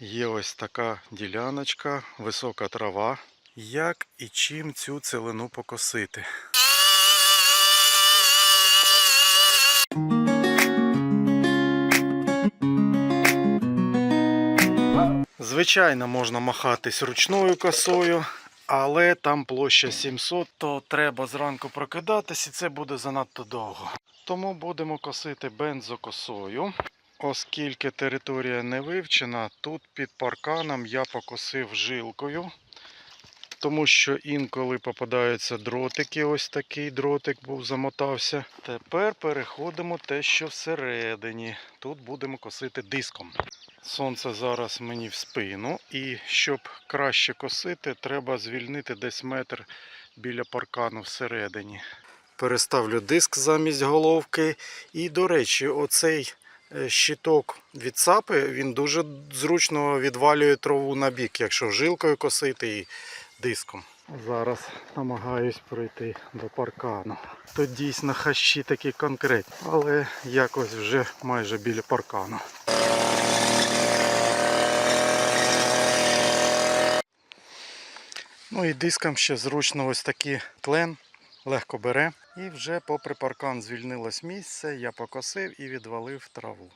Є ось така діляночка, висока трава. Як і чим цю целину покосити? Звичайно, можна махатись ручною косою, але там площа 700, то треба зранку прокидатись і це буде занадто довго. Тому будемо косити бензокосою. Оскільки територія не вивчена, тут під парканом я покосив жилкою, тому що інколи попадаються дротики, ось такий дротик був, замотався. Тепер переходимо те, що всередині. Тут будемо косити диском. Сонце зараз мені в спину, і щоб краще косити, треба звільнити десь метр біля паркану всередині. Переставлю диск замість головки. І, до речі, оцей щиток від сапи, він дуже зручно відвалює траву на бік, якщо жилкою косити і диском. Зараз намагаюсь пройти до паркану. Тут дійсно хащі такі конкретні, але якось вже майже біля паркану. Ну і диском ще зручно ось такий тлен, легко бере. І вже попри паркан звільнилось місце, я покосив і відвалив траву.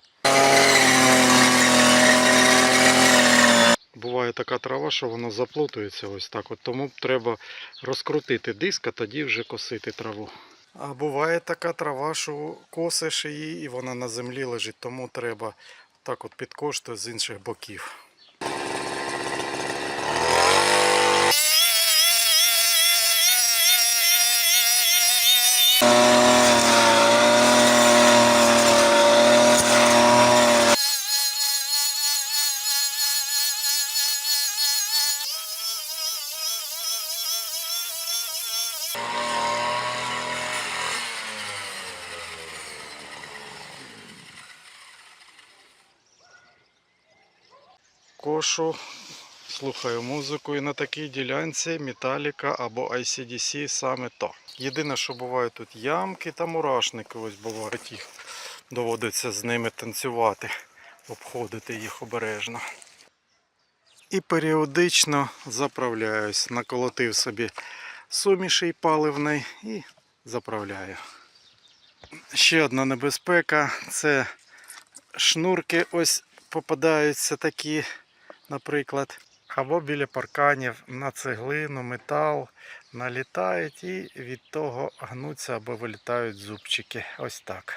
Буває така трава, що вона заплутується ось так. От тому треба розкрутити диск, а тоді вже косити траву. А буває така трава, що косиш її і вона на землі лежить, тому треба так от підкошти з інших боків. Кошу, слухаю музику і на такій ділянці Металіка або ICDC саме то. Єдине, що бувають тут ямки та мурашники, ось бувають їх. Доводиться з ними танцювати, обходити їх обережно. І періодично заправляюсь. Наколотив собі суміші паливний і заправляю. Ще одна небезпека це шнурки ось попадаються такі, наприклад, або біля парканів на цеглину, метал налітають і від того гнуться або вилітають зубчики. Ось так.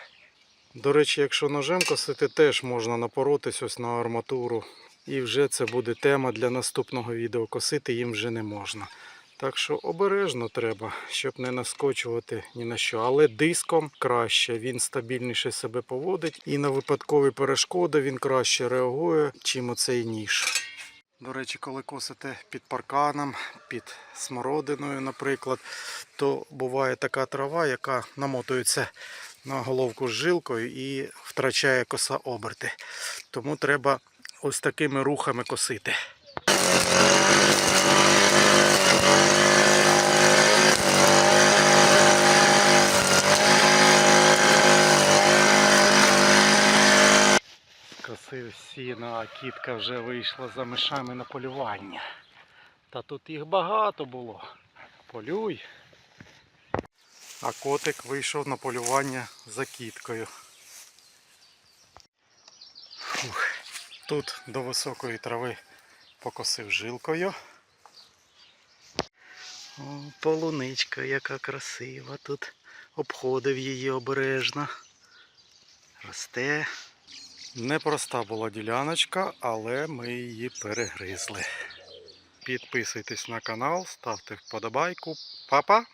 До речі, якщо ножем косити, теж можна напоротись ось на арматуру. І вже це буде тема для наступного відео. Косити їм вже не можна. Так що обережно треба, щоб не наскочувати ні на що. Але диском краще, він стабільніше себе поводить і на випадкові перешкоди він краще реагує, чим оцей ніж. До речі, коли косите під парканом, під смородиною, наприклад, то буває така трава, яка намотується на головку з жилкою і втрачає коса оберти. Тому треба ось такими рухами косити. Косив сіно, а кітка вже вийшла за мишами на полювання. Та тут їх багато було. Полюй. А котик вийшов на полювання за кіткою. Фух. Тут до високої трави покосив жилкою. О, полуничка, яка красива тут. Обходив її обережно. Росте. Непроста була діляночка, але ми її перегризли. Підписуйтесь на канал, ставте вподобайку. Папа!